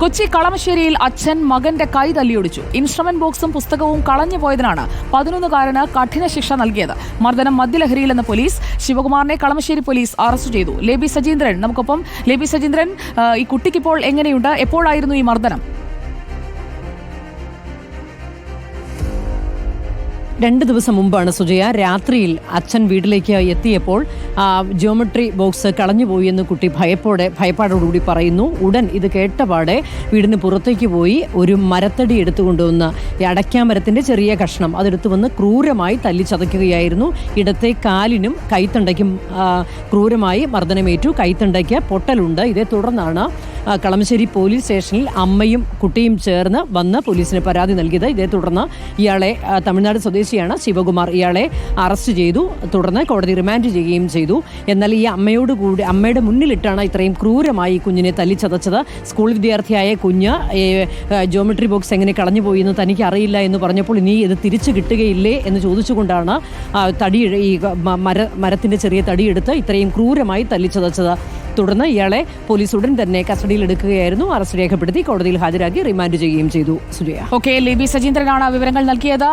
കൊച്ചി കളമശ്ശേരിയിൽ അച്ഛൻ മകന്റെ കൈ തല്ലിയൊടിച്ചു. ഇൻസ്ട്രുമെന്റ് ബോക്സും പുസ്തകവും കളഞ്ഞു പോയതിനാണ് പതിനൊന്നുകാരന് കഠിന ശിക്ഷ നൽകിയത്. മർദ്ദനം മദ്യലഹരിയിലെന്ന് പോലീസ് ശിവകുമാറിനെ കളമശ്ശേരി പോലീസ് അറസ്റ്റ് ചെയ്തു. ലേബി സജീന്ദ്രൻ നമുക്കൊപ്പം ലേബി സജീന്ദ്രൻ ഈ കുട്ടിക്കിപ്പോൾ എങ്ങനെയുണ്ട്? എപ്പോഴായിരുന്നു ഈ മർദ്ദനം? രണ്ട് ദിവസം മുമ്പാണ് സുജയ രാത്രിയിൽ അച്ഛൻ വീട്ടിലേക്ക് എത്തിയപ്പോൾ ജിയോമെട്രി ബോക്സ് കളഞ്ഞുപോയി എന്ന് കുട്ടി ഭയപ്പോടെ ഭയപ്പാടോടുകൂടി പറയുന്നു. ഉടൻ ഇത് കേട്ടപാടെ വീടിന് പുറത്തേക്ക് പോയി ഒരു മരത്തടി എടുത്തുകൊണ്ടുവന്ന് ഈ അടയ്ക്കാമരത്തിന്റെ ചെറിയ കഷ്ണം അതെടുത്ത് വന്ന് ക്രൂരമായി തല്ലിച്ചതയ്ക്കുകയായിരുന്നു ഇടത്തെ കാലിനും കൈത്തണ്ടയ്ക്കും ആ, ക്രൂരമായി മർദ്ദനമേറ്റു. കൈത്തണ്ടയ്ക്ക് പൊട്ടലുണ്ട്. ഇതേ തുടർന്നാണ് കളമശ്ശേരി പോലീസ് സ്റ്റേഷനിൽ അമ്മയും കുട്ടിയും ചേർന്ന് വന്ന് പോലീസിന് പരാതി നൽകിയത്. ഇതേ തുടർന്ന് ഇയാളെ തമിഴ്നാട് സ്വദേശിയാണ് ശിവകുമാർ. ഇയാളെ അറസ്റ്റ് ചെയ്തു. തുടർന്ന് കോടതി റിമാൻഡ് ചെയ്യുകയും ചെയ്തു. എന്നാൽ ഈ അമ്മയോട് കൂടി അമ്മയുടെ മുന്നിലിട്ടാണ് ഇത്രയും ക്രൂരമായി കുഞ്ഞിനെ തല്ലിച്ചതച്ചത്. സ്കൂൾ വിദ്യാർത്ഥിയായ കുഞ്ഞ് ജോമെട്രി ബോക്സ് എങ്ങനെ കളഞ്ഞു പോയി എന്ന് തനിക്ക് അറിയില്ല എന്ന് പറഞ്ഞപ്പോൾ ഇനി ഇത് തിരിച്ചു കിട്ടുകയില്ലേ എന്ന് ചോദിച്ചുകൊണ്ടാണ് തടി ഈ മര മരത്തിന്റെ ചെറിയ തടിയെടുത്ത് ഇത്രയും ക്രൂരമായി തല്ലിച്ചതച്ചത്. തുടർന്ന് ഇയാളെ പോലീസ് ഉടൻ തന്നെ കസ്റ്റഡിയിൽ എടുക്കുകയായിരുന്നു. അറസ്റ്റ് രേഖപ്പെടുത്തി കോടതിയിൽ ഹാജരാക്കി റിമാൻഡ് ചെയ്യുകയും ചെയ്തു. സുജയ. ഓക്കെ ലിബി സജീന്ദ്രനാണ് വിവരങ്ങൾ നൽകിയത്.